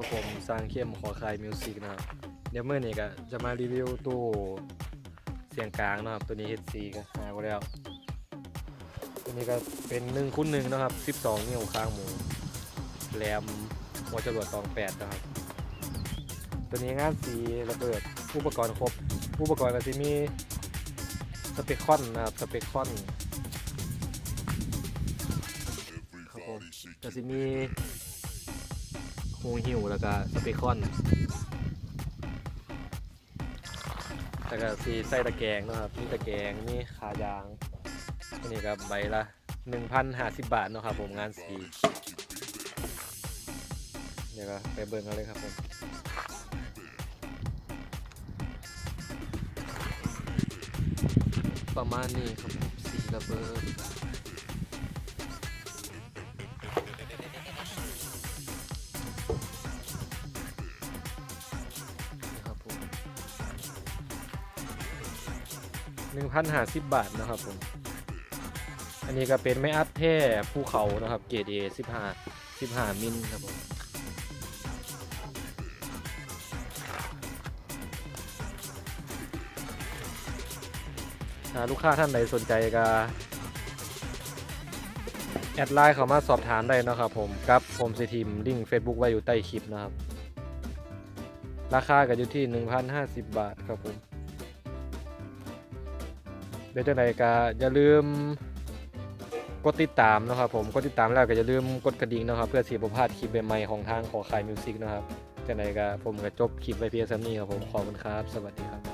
ก็ผมสร้างเข้มขอคายมิวสิกนะครับเดี๋ยวเมื่อนี้ก็จะมารีวิวตู้เสียงกลางนะครับ ตัวนี้เฮดซีก็หาไว้แล้ว ตัวนี้ก็เป็นหนึ่งคูณหนึ่งนะครับ 12 นิ้วข้างหมูแรมหัวจรวดตองแปดนะครับ ตัวนี้งานสีระเบิดอุปกรณ์ครบอุปกรณ์ก็จะมีสเปคคอนนะครับสเปคคอนครับผมก็จะมี หูหิวแล้วก็สเปคอนแล้วก็สีใส่ตะแกรงนะครับมีตะแกรงมีขายางอันนี้ก็ใบละ1,050 บาทเนาะครับผมงานสีเดี๋ยวก็ไปเบิ่งกันเลยครับผมประมาณนี้ครับผมสีระเบิด 1,050 บาทนะครับผม อันนี้ก็เป็นไม้อัดแท้ภูเขานะครับ เกรดเอ15 15 มิลครับผมถ้าลูกค้าท่านใดสนใจก็แอดไลน์เข้ามาสอบถามได้นะครับผมกับผมสิทีมลิงก์ Facebook ไว้อยู่ใต้คลิปนะครับ ราคาก็อยู่ที่ 1,050 บาทครับผม ดี๋ยวจังใดก็อย่าลืมกดติดตามนะครับผมกดติดตามแล้วก็อย่าลืมกดกระดิ่งนะครับ เพื่อสีบพลาดคลิปใหม่ๆของทางขอขายมิวสิกนะครับจังใดก็ผมก็จบคลิปไว้เพียงเท่านี้ครับผมขอบคุณครับ สวัสดีครับ